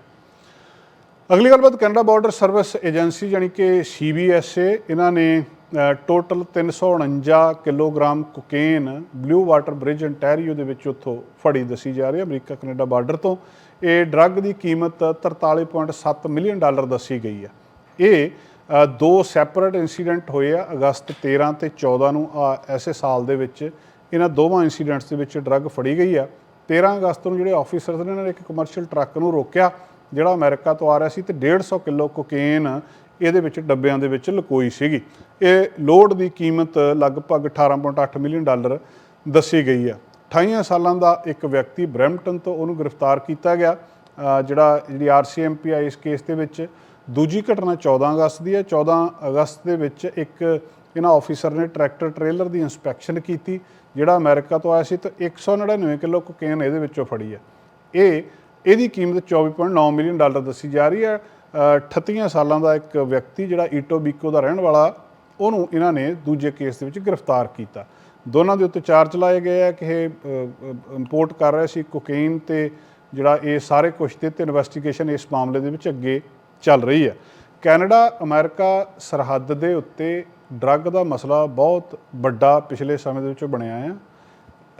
[SPEAKER 1] ਅਗਲੀ ਗੱਲਬਾਤ ਕੈਨੇਡਾ ਬਾਰਡਰ ਸਰਵਿਸ ਏਜੰਸੀ ਯਾਨੀ ਕਿ ਸੀਬੀਐਸਏ ਇਹਨਾਂ ਨੇ total 349 kilogram cocaine Blue Water Bridge Ontario ਦੇ ਵਿੱਚ ਉੱਥੋਂ ਫੜੀ ਦੱਸੀ ਜਾ ਰਹੀ ਹੈ ਅਮਰੀਕਾ ਕੈਨੇਡਾ ਬਾਰਡਰ ਤੋਂ। ਇਹ ਡਰੱਗ ਦੀ ਕੀਮਤ 43.7 ਮਿਲੀਅਨ ਡਾਲਰ ਦੱਸੀ ਗਈ ਹੈ। ਇਹ ਦੋ ਸੈਪਰੇਟ ਇਨਸੀਡੈਂਟ ਹੋਏ ਆ ਅਗਸਤ 13 ਤੇ 14 ਨੂੰ ਆ, ਐਸੇ ਸਾਲ ਦੇ ਵਿੱਚ ਇਹਨਾਂ ਦੋਵਾਂ ਇਨਸੀਡੈਂਟਸ ਦੇ ਵਿੱਚ ਡਰੱਗ ਫੜੀ ਗਈ ਆ। 13 ਅਗਸਤ ਨੂੰ ਜਿਹੜੇ ਆਫੀਸਰਸ ਨੇ ਇਹਨਾਂ ਨੇ ਇੱਕ ਕਮਰਸ਼ੀਅਲ ਟਰੱਕ ਨੂੰ ਰੋਕਿਆ। ਜਿਹੜਾ ਅਮਰੀਕਾ ਤੋਂ ਆ ਰਿਹਾ ਸੀ ਤੇ 150 ਕਿਲੋ ਕੋਕੇਨ ਇਹਦੇ ਵਿੱਚ ਡੱਬਿਆਂ ਦੇ ਵਿੱਚ ਲਕੋਈ ਸੀਗੀ। ਇਹ ਲੋਡ ਦੀ ਕੀਮਤ ਲਗਭਗ 18.8 ਮਿਲੀਅਨ ਡਾਲਰ ਦੱਸੀ ਗਈ ਆ 28 ਸਾਲਾਂ ਦਾ ਇੱਕ ਵਿਅਕਤੀ ਬ੍ਰੈਂਪਟਨ ਤੋਂ ਉਹਨੂੰ ਗ੍ਰਿਫਤਾਰ ਕੀਤਾ ਗਿਆ। ਜਿਹੜਾ ਜਿਹੜੀ ਆਰਸੀਐਮਪੀ ਆ ਇਸ ਕੇਸ ਦੇ ਵਿੱਚ ਦੂਜੀ ਘਟਨਾ 14 ਅਗਸਤ ਦੀ ਹੈ। 14 ਅਗਸਤ ਦੇ ਵਿੱਚ ਇੱਕ ਇਹਨਾਂ ਆਫੀਸਰ ਨੇ ਟਰੈਕਟਰ ਟ੍ਰੇਲਰ ਦੀ ਇਨਸਪੈਕਸ਼ਨ ਕੀਤੀ, ਜਿਹੜਾ ਅਮਰੀਕਾ ਤੋਂ ਆਇਆ ਸੀ ਤੇ 199 ਕਿਲੋ ਕੋਕੇਨ ਇਹਦੇ ਵਿੱਚੋਂ ਫੜੀ ਹੈ। ਇਹ ਇਹਦੀ ਕੀਮਤ 24.9 ਮਿਲੀਅਨ ਡਾਲਰ ਦੱਸੀ ਜਾ ਰਹੀ ਹੈ। ਅ, 38 ਸਾਲਾਂ ਦਾ ਇੱਕ ਵਿਅਕਤੀ ਜਿਹੜਾ ਈਟੋਬੀਕੋ ਦਾ ਰਹਿਣ ਵਾਲਾ ਉਹਨੂੰ ਇਹਨਾਂ ਨੇ ਦੂਜੇ ਕੇਸ ਦੇ ਵਿੱਚ ਗ੍ਰਿਫਤਾਰ ਕੀਤਾ। ਦੋਨਾਂ ਦੇ ਉੱਤੇ ਚਾਰਜ ਲਾਏ ਗਏ ਆ ਕਿ ਇਹ ਇੰਪੋਰਟ ਕਰ ਰਿਹਾ ਸੀ ਕੋਕੇਨ ਤੇ ਜਿਹੜਾ ਇਹ ਸਾਰੇ ਕੁਛ ਤੇ ਤੇ ਇਨਵੈਸਟੀਗੇਸ਼ਨ ਇਸ ਮਾਮਲੇ ਦੇ ਵਿੱਚ ਅੱਗੇ ਚੱਲ ਰਹੀ ਹੈ। ਕੈਨੇਡਾ ਅਮਰੀਕਾ ਸਰਹੱਦ ਦੇ ਉੱਤੇ ਡਰੱਗ ਦਾ ਮਸਲਾ ਬਹੁਤ ਵੱਡਾ ਪਿਛਲੇ ਸਮੇਂ ਦੇ ਵਿੱਚ ਬਣਿਆ ਆ।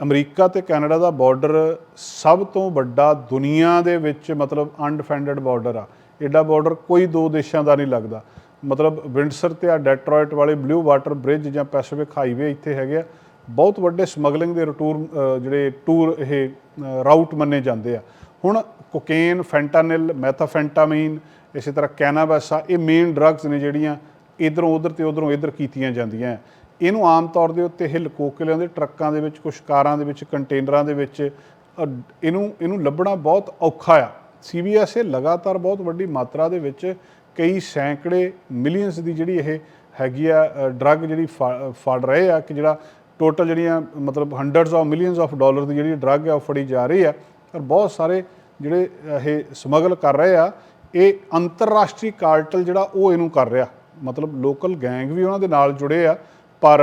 [SPEAKER 1] ਅਮਰੀਕਾ ਤੇ ਕੈਨੇਡਾ ਦਾ ਬਾਰਡਰ ਸਭ ਤੋਂ ਵੱਡਾ ਦੁਨੀਆ ਦੇ ਵਿੱਚ ਮਤਲਬ ਅਨਡਿਫੈਂਡਡ ਬਾਰਡਰ ਆ। ਐਡਾ ਬਾਰਡਰ ਕੋਈ ਦੋ ਦੇਸ਼ਾਂ ਦਾ ਨਹੀਂ ਲੱਗਦਾ। ਮਤਲਬ ਵਿੰਡਸਰ ਤੇ ਆ ਡੈਟਰੋਇਟ ਵਾਲੇ ਬਲੂ ਵਾਟਰ ਬ੍ਰਿਜ ਜਾਂ ਪੈਸੀਫਿਕ ਹਾਈਵੇ ਇੱਥੇ ਹੈਗੇ ਆ। ਬਹੁਤ ਵੱਡੇ ਸਮਗਲਿੰਗ ਦੇ ਰਟੂਰ ਜਿਹੜੇ ਟੂਰ ਇਹ ਰਾਊਟ ਮੰਨੇ ਜਾਂਦੇ ਆ। ਹੁਣ ਕੋਕੇਨ ਫੈਂਟਾਨਿਲ ਮੈਥਾਫੈਂਟਾਮੀਨ ਇਸੇ ਤਰ੍ਹਾਂ ਕੈਨਾਬਸ ਆ, ਇਹ ਮੇਨ ਡਰੱਗਸ ਨੇ ਜਿਹੜੀਆਂ ਇਧਰੋਂ ਉਧਰ ਤੇ ਉਧਰੋਂ ਇਧਰ ਕੀਤੀਆਂ ਜਾਂਦੀਆਂ। ਇਹਨੂੰ ਆਮ ਤੌਰ ਦੇ ਉੱਤੇ ਇਹ ਲੁਕੋ ਕੇ ਲਿਆਉਂਦੇ ਟਰੱਕਾਂ ਦੇ ਵਿੱਚ ਕੁਝ ਕਾਰਾਂ ਦੇ ਵਿੱਚ, ਕੰਟੇਨਰਾਂ ਦੇ ਵਿੱਚ ਇਹਨੂੰ ਇਹਨੂੰ ਲੱਭਣਾ ਬਹੁਤ ਔਖਾ ਆ। ਸੀਬੀਐਸਏ ਲਗਾਤਾਰ ਬਹੁਤ ਵੱਡੀ ਮਾਤਰਾ ਦੇ ਵਿੱਚ ਕਈ ਸੈਂਕੜੇ ਮਿਲੀਅਨਸ ਦੀ ਜਿਹੜੀ ਇਹ ਹੈਗੀ ਆ ਡਰੱਗ ਜਿਹੜੀ ਫਾ- ਫੜ ਰਹੇ ਆ ਕਿ ਜਿਹੜਾ ਟੋਟਲ ਜਿਹੜੀਆਂ, ਮਤਲਬ hundreds of millions of dollar ਦੀ ਜਿਹੜੀ ਡਰੱਗ ਆ ਉਹ ਫੜੀ ਜਾ ਰਹੀ ਆ। ਪਰ ਬਹੁਤ ਸਾਰੇ ਜਿਹੜੇ ਇਹ ਸਮਗਲ ਕਰ ਰਹੇ ਆ, ਇਹ ਅੰਤਰਰਾਸ਼ਟਰੀ ਕਾਰਟਲ ਜਿਹੜਾ ਉਹ ਇਹਨੂੰ ਕਰ ਰਿਹਾ। ਮਤਲਬ ਲੋਕਲ ਗੈਂਗ ਵੀ ਉਹਨਾਂ ਦੇ ਨਾਲ ਜੁੜੇ ਆ। ਪਰ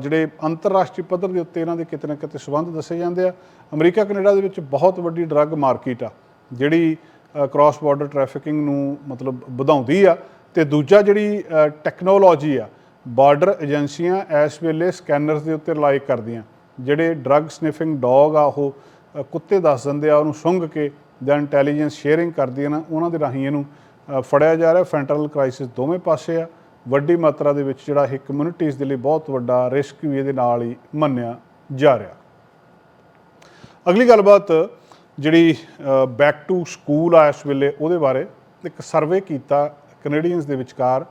[SPEAKER 1] ਜਿਹੜੇ ਅੰਤਰਰਾਸ਼ਟਰੀ ਪੱਧਰ ਦੇ ਉੱਤੇ ਇਹਨਾਂ ਦੇ ਕਿਤੇ ਨਾ ਕਿਤੇ ਸਬੰਧ ਦੱਸੇ ਜਾਂਦੇ ਆ, ਅਮਰੀਕਾ, ਕੈਨੇਡਾ ਦੇ ਵਿੱਚ ਬਹੁਤ ਵੱਡੀ ਡਰੱਗ ਮਾਰਕੀਟ ਆ, ਜਿਹੜੀ ਕ੍ਰਾਸ ਬਾਰਡਰ ਟ੍ਰੈਫਿਕਿੰਗ ਨੂੰ ਮਤਲਬ ਵਧਾਉਂਦੀ ਆ ਤੇ ਦੂਜਾ ਜਿਹੜੀ ਟੈਕਨੋਲੋਜੀ ਆ ਬਾਰਡਰ ਏਜੰਸੀਆਂ ਇਸ ਵੇਲੇ ਸਕੈਨਰਸ ਦੇ ਉੱਤੇ ਰਿਲਾਈ ਕਰਦੀਆਂ, ਜਿਹੜੇ ਡਰੱਗ ਸਨਿਫਿੰਗ ਡੌਗ ਆ, ਉਹ ਕੁੱਤੇ ਦੱਸ ਦਿੰਦੇ ਆ, ਉਹਨੂੰ ਸੁੰਘ ਕੇ ਜਾਂ ਇੰਟੈਲੀਜੈਂਸ ਸ਼ੇਅਰਿੰਗ ਕਰਦੀਆਂ ਨਾ, ਉਹਨਾਂ ਦੇ ਰਾਹੀਂ ਇਹਨੂੰ ਫੜਿਆ ਜਾ ਰਿਹਾ ਫੈਂਟਰਲ ਕ੍ਰਾਈਸਿਸ ਦੋਵੇਂ ਪਾਸੇ ਆ ਵੱਡੀ ਮਾਤਰਾ ਦੇ ਵਿੱਚ ਜਿਹੜਾ ਇਹ ਕਮਿਊਨਿਟੀਜ਼ ਦੇ ਲਈ ਬਹੁਤ ਵੱਡਾ ਰਿਸਕ ਵੀ ਇਹਦੇ ਨਾਲ ਹੀ ਮੰਨਿਆ ਜਾ ਰਿਹਾ। ਅਗਲੀ ਗੱਲਬਾਤ ਜਿਹੜੀ ਬੈਕ ਟੂ ਸਕੂਲ ਆ ਇਸ ਵੇਲੇ ਉਹਦੇ ਬਾਰੇ ਇੱਕ ਸਰਵੇ ਕੀਤਾ ਕੈਨੇਡੀਅਨਸ ਦੇ ਵਿਚਕਾਰ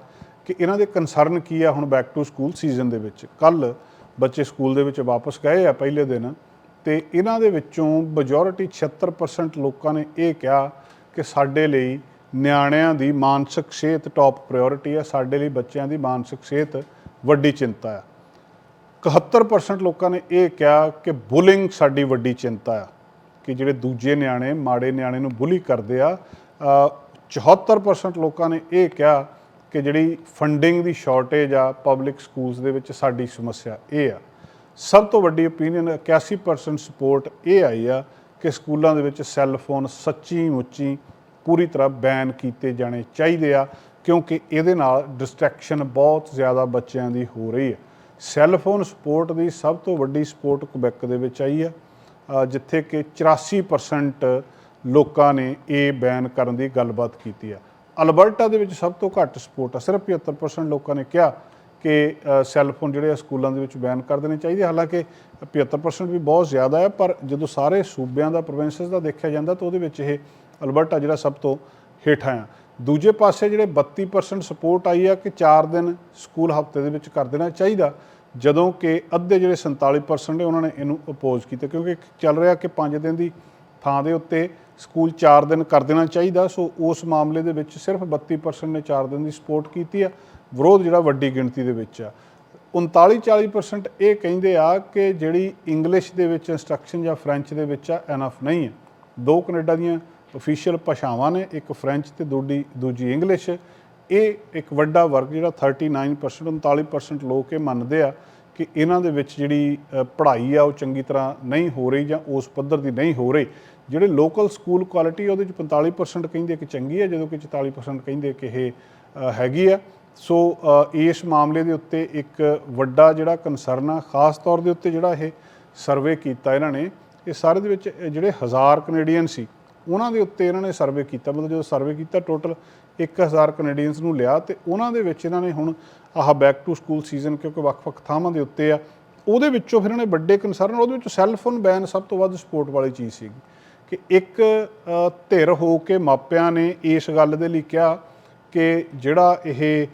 [SPEAKER 1] ਕਿ ਇਹਨਾਂ ਦੇ ਕੰਸਰਨ ਕੀ ਆ ਹੁਣ ਬੈਕ ਟੂ ਸਕੂਲ ਸੀਜ਼ਨ ਦੇ ਵਿੱਚ। ਕੱਲ ਬੱਚੇ ਸਕੂਲ ਦੇ ਵਿੱਚ ਵਾਪਸ ਗਏ ਆ ਪਹਿਲੇ ਦਿਨ ਤੇ ਇਹਨਾਂ ਦੇ ਵਿੱਚੋਂ ਮੈਜੋਰਿਟੀ 76% ਲੋਕਾਂ ਨੇ ਇਹ ਕਿਹਾ ਕਿ ਸਾਡੇ ਲਈ ਨਿਆਣਿਆਂ ਦੀ ਮਾਨਸਿਕ ਸਿਹਤ ਟਾਪ ਪ੍ਰਾਇੋਰਟੀ ਆ ਸਾਡੇ ਲਈ ਬੱਚਿਆਂ ਦੀ ਮਾਨਸਿਕ ਸਿਹਤ ਵੱਡੀ ਚਿੰਤਾ ਆ 71% ਲੋਕਾਂ ਨੇ ਇਹ ਕਿਹਾ ਕਿ ਬੁਲਿੰਗ ਸਾਡੀ ਵੱਡੀ ਚਿੰਤਾ ਆ ਕਿ ਜਿਹੜੇ ਦੂਜੇ ਨਿਆਣੇ ਮਾੜੇ ਨਿਆਣੇ ਨੂੰ ਬੁਲੀ ਕਰਦੇ ਆ ਅ, 74% ਲੋਕਾਂ ਨੇ ਇਹ ਕਿਹਾ ਕਿ ਜਿਹੜੀ ਫੰਡਿੰਗ ਦੀ ਸ਼ਾਰਟੇਜ ਆ ਪਬਲਿਕ ਸਕੂਲਸ ਦੇ ਵਿੱਚ ਸਾਡੀ ਸਮੱਸਿਆ ਇਹ ਆ। ਸਭ ਤੋਂ ਵੱਡੀ ਓਪੀਨੀਅਨ 81% ਸਪੋਰਟ ਇਹ ਆਈ ਆ ਕਿ ਸਕੂਲਾਂ ਦੇ ਵਿੱਚ ਸੈੱਲ ਫੋਨ ਸੱਚੀ ਮੁੱਚੀ ਪੂਰੀ ਤਰ੍ਹਾਂ ਬੈਨ ਕੀਤੇ ਜਾਣੇ ਚਾਹੀਦੇ ਆ ਕਿਉਂਕਿ ਇਹਦੇ ਨਾਲ ਡਿਸਟਰੈਕਸ਼ਨ ਬਹੁਤ ਜ਼ਿਆਦਾ ਬੱਚਿਆਂ ਦੀ ਹੋ ਰਹੀ ਹੈ। ਸੈੱਲ ਫੋਨ ਸਪੋਰਟ ਦੀ ਸਭ ਤੋਂ ਵੱਡੀ ਸਪੋਰਟ ਕੁਬੈਕ ਦੇ ਵਿੱਚ ਆਈ ਆ ਜਿੱਥੇ ਕਿ 84% ਲੋਕਾਂ ਨੇ ਇਹ ਬੈਨ ਕਰਨ ਦੀ ਗੱਲਬਾਤ ਕੀਤੀ ਆ। ਅਲਬਰਟਾ ਦੇ ਵਿੱਚ ਸਭ ਤੋਂ ਘੱਟ ਸਪੋਰਟ ਆ ਸਿਰਫ 75% ਲੋਕਾਂ ਨੇ ਕਿਹਾ ਕਿ ਅ, ਸੈੱਲ ਫੋਨ ਜਿਹੜੇ ਆ ਸਕੂਲਾਂ ਦੇ ਵਿੱਚ ਬੈਨ ਕਰ ਦੇਣੇ ਚਾਹੀਦੇ ਹਾਲਾਂਕਿ 75% ਵੀ ਬਹੁਤ ਜ਼ਿਆਦਾ ਹੈ ਪਰ ਜਦੋਂ ਸਾਰੇ ਸੂਬਿਆਂ ਦਾ ਪ੍ਰੋਵਿੰਸਸ ਦਾ ਦੇਖਿਆ ਜਾਂਦਾ ਤਾਂ ਉਹਦੇ ਵਿੱਚ ਇਹ ਅਲਬਰਟਾ ਜਿਹੜਾ ਸਭ ਤੋਂ ਹੇਠਾਂ ਆ। ਦੂਜੇ ਪਾਸੇ ਜਿਹੜੇ 32% ਸਪੋਰਟ ਆਈ ਆ ਕਿ 4 ਦਿਨ ਸਕੂਲ ਹਫ਼ਤੇ ਦੇ ਵਿੱਚ ਕਰ ਦੇਣਾ ਚਾਹੀਦਾ, ਜਦੋਂ ਕਿ ਅੱਧੇ ਜਿਹੜੇ 47% ਨੇ, ਉਹਨਾਂ ਨੇ ਇਹਨੂੰ ਅਪੋਜ਼ ਕੀਤਾ। ਕਿਉਂਕਿ ਚੱਲ ਰਿਹਾ ਕਿ 5 ਦਿਨ ਦੀ ਥਾਂ ਦੇ ਉੱਤੇ ਸਕੂਲ 4 ਦਿਨ ਕਰ ਦੇਣਾ ਚਾਹੀਦਾ, ਸੋ ਉਸ ਮਾਮਲੇ ਦੇ ਵਿੱਚ ਸਿਰਫ 32% ਨੇ 4 ਦਿਨ ਦੀ ਸਪੋਰਟ ਕੀਤੀ ਆ। ਵਿਰੋਧ ਜਿਹੜਾ ਵੱਡੀ ਗਿਣਤੀ ਦੇ ਵਿੱਚ ਆ। 39-40% ਇਹ ਕਹਿੰਦੇ ਆ ਕਿ ਜਿਹੜੀ ਇੰਗਲਿਸ਼ ਦੇ ਵਿੱਚ ਇੰਸਟਰਕਸ਼ਨ ਜਾਂ ਫ੍ਰੈਂਚ ਦੇ ਵਿੱਚ ਆ ਐਨਫ ਨਹੀਂ ਹੈ ਦੋ ਕੈਨੇਡਾ ਦੀਆਂ ਅਫੀਸ਼ੀਅਲ ਭਾਸ਼ਾਵਾਂ ਨੇ, ਇੱਕ ਫ੍ਰੈਂਚ ਤੇ ਦੂਜੀ ਦੂਜੀ ਇੰਗਲਿਸ਼ ਇਹ ਇੱਕ ਵੱਡਾ ਵਰਗ ਜਿਹੜਾ 39% 39% ਲੋਕ ਇਹ ਮੰਨਦੇ ਆ ਕਿ ਇਹਨਾਂ ਦੇ ਵਿੱਚ ਜਿਹੜੀ ਪੜ੍ਹਾਈ ਆ, ਉਹ ਚੰਗੀ ਤਰ੍ਹਾਂ ਨਹੀਂ ਹੋ ਰਹੀ ਜਾਂ ਉਸ ਪੱਧਰ ਦੀ ਨਹੀਂ ਹੋ ਰਹੀ। ਜਿਹੜੇ ਲੋਕਲ ਸਕੂਲ ਕੁਆਲਿਟੀ ਉਹਦੇ ਚ 45% ਕਹਿੰਦੇ ਕਿ ਚੰਗੀ ਹੈ ਜਦੋਂ ਕਿ 44% ਕਹਿੰਦੇ ਕਿ ਇਹ ਹੈਗੀ ਆ। ਸੋ ਇਸ ਮਾਮਲੇ ਦੇ ਉੱਤੇ ਇੱਕ ਵੱਡਾ ਜਿਹੜਾ ਕਨਸਰਨ ਆ, ਖਾਸ ਤੌਰ ਦੇ ਉੱਤੇ ਜਿਹੜਾ ਇਹ ਸਰਵੇ ਕੀਤਾ ਇਹਨਾਂ ਨੇ, ਇਹ ਸਾਰੇ ਦੇ ਵਿੱਚ ਜਿਹੜੇ ਹਜ਼ਾਰ ਕੈਨੇਡੀਅਨ ਸੀ ਉਹਨਾਂ ਦੇ ਉੱਤੇ ਇਹਨਾਂ ਨੇ ਸਰਵੇ ਕੀਤਾ, ਮਤਲਬ ਜਦੋਂ ਸਰਵੇ ਕੀਤਾ ਟੋਟਲ 1000 ਕੈਨੇਡੀਅਨਸ ਨੂੰ ਲਿਆ ਤੇ ਉਹਨਾਂ ਦੇ ਵਿੱਚ ਇਹਨਾਂ ਨੇ ਹੁਣ ਆਹ ਬੈਕ ਟੂ ਸਕੂਲ ਸੀਜ਼ਨ ਕਿਉਂਕਿ ਵੱਖ-ਵੱਖ ਥਾਵਾਂ ਦੇ ਉੱਤੇ ਆ, ਉਹਦੇ ਵਿੱਚੋਂ ਫਿਰ ਇਹਨਾਂ ਨੇ ਵੱਡੇ ਕੰਸਰਨ ਉਹਦੇ ਵਿੱਚ ਸੈੱਲ ਫੋਨ ਬੈਨ ਸਭ ਤੋਂ ਵੱਧ ਸਪੋਰਟ ਵਾਲੀ ਚੀਜ਼ ਸੀਗੀ ਕਿ ਇੱਕ ਧਿਰ ਹੋ ਕੇ ਮਾਪਿਆਂ ਨੇ ਇਸ ਗੱਲ ਦੇ ਲਈ ਕਿਹਾ ਕਿ ਜਿਹੜਾ ਇਹ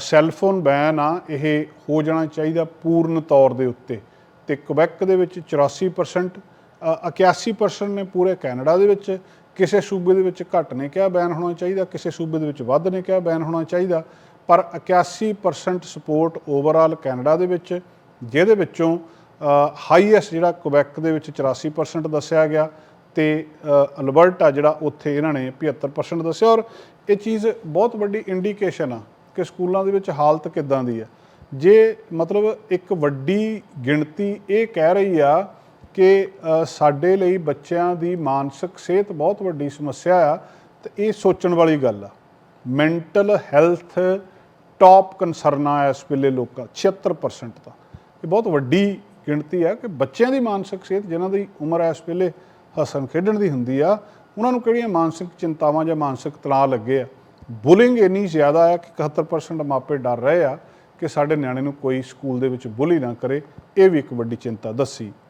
[SPEAKER 1] ਸੈੱਲ ਫੋਨ ਬੈਨ ਆ, ਇਹ ਹੋ ਜਾਣਾ ਚਾਹੀਦਾ ਪੂਰਨ ਤੌਰ ਦੇ ਉੱਤੇ ਤੇ ਕੁਬੈਕ ਦੇ ਵਿੱਚ 84% 81% ਨੇ ਪੂਰੇ ਕੈਨੇਡਾ ਦੇ ਵਿੱਚ ਕਿਸੇ ਸੂਬੇ ਦੇ ਵਿੱਚ ਘੱਟ ਨੇ ਕਿਹਾ ਬੈਨ ਹੋਣਾ ਚਾਹੀਦਾ ਕਿਸੇ ਸੂਬੇ ਦੇ ਵਿੱਚ ਵੱਧ ਨੇ ਕਿਹਾ ਬੈਨ ਹੋਣਾ ਚਾਹੀਦਾ ਪਰ 81% ਸਪੋਰਟ ਓਵਰਆਲ ਕੈਨੇਡਾ ਦੇ ਵਿੱਚ ਜਿਹਦੇ ਵਿੱਚੋਂ ਹਾਈਐਸਟ ਜਿਹੜਾ ਕੁਬੈਕ ਦੇ ਵਿੱਚ 84% ਦੱਸਿਆ ਗਿਆ ਤੇ ਅ, ਅਲਬਰਟਾ ਜਿਹੜਾ ਉੱਥੇ ਇਹਨਾਂ ਨੇ 75% ਦੱਸਿਆ ਔਰ ਇਹ ਚੀਜ਼ ਬਹੁਤ ਵੱਡੀ ਇੰਡੀਕੇਸ਼ਨ ਆ ਕਿ ਸਕੂਲਾਂ ਦੇ ਵਿੱਚ ਹਾਲਤ ਕਿੱਦਾਂ ਦੀ ਆ। ਜੇ ਮਤਲਬ ਇੱਕ ਵੱਡੀ ਗਿਣਤੀ ਇਹ ਕਹਿ ਰਹੀ ਆ ਕਿ ਸਾਡੇ ਲਈ ਬੱਚਿਆਂ ਦੀ ਮਾਨਸਿਕ ਸਿਹਤ ਬਹੁਤ ਵੱਡੀ ਸਮੱਸਿਆ ਆ ਤੇ ਇਹ ਸੋਚਣ ਵਾਲੀ ਗੱਲ ਆ। ਮੈਂਟਲ ਹੈਲਥ ਟਾਪ ਕਨਸਰਨ ਆ ਇਸ ਵੇਲੇ ਲੋਕਾਂ 76% ਦਾ ਇਹ ਬਹੁਤ ਵੱਡੀ ਗਿਣਤੀ ਆ ਕਿ ਬੱਚਿਆਂ ਦੀ ਮਾਨਸਿਕ ਸਿਹਤ ਜਿਨ੍ਹਾਂ ਦੀ ਉਮਰ ਇਸ ਵੇਲੇ ਹੱਸਣ ਖੇਡਣ ਦੀ ਹੁੰਦੀ ਆ, ਉਹਨਾਂ ਨੂੰ ਕਿਹੜੀਆਂ ਮਾਨਸਿਕ ਚਿੰਤਾਵਾਂ ਜਾਂ ਮਾਨਸਿਕ ਤਣਾਅ ਲੱਗੇ ਆ? ਬੁਲਿੰਗ ਇੰਨੀ ਜ਼ਿਆਦਾ ਆ ਕਿ 71% ਮਾਪੇ ਡਰ ਰਹੇ ਆ ਕਿ ਸਾਡੇ ਨਿਆਣੇ ਨੂੰ ਕੋਈ ਸਕੂਲ ਦੇ ਵਿੱਚ ਬੁਲੀ ਨਾ ਕਰੇ, ਇਹ ਵੀ ਇੱਕ ਵੱਡੀ ਚਿੰਤਾ ਦੱਸੀ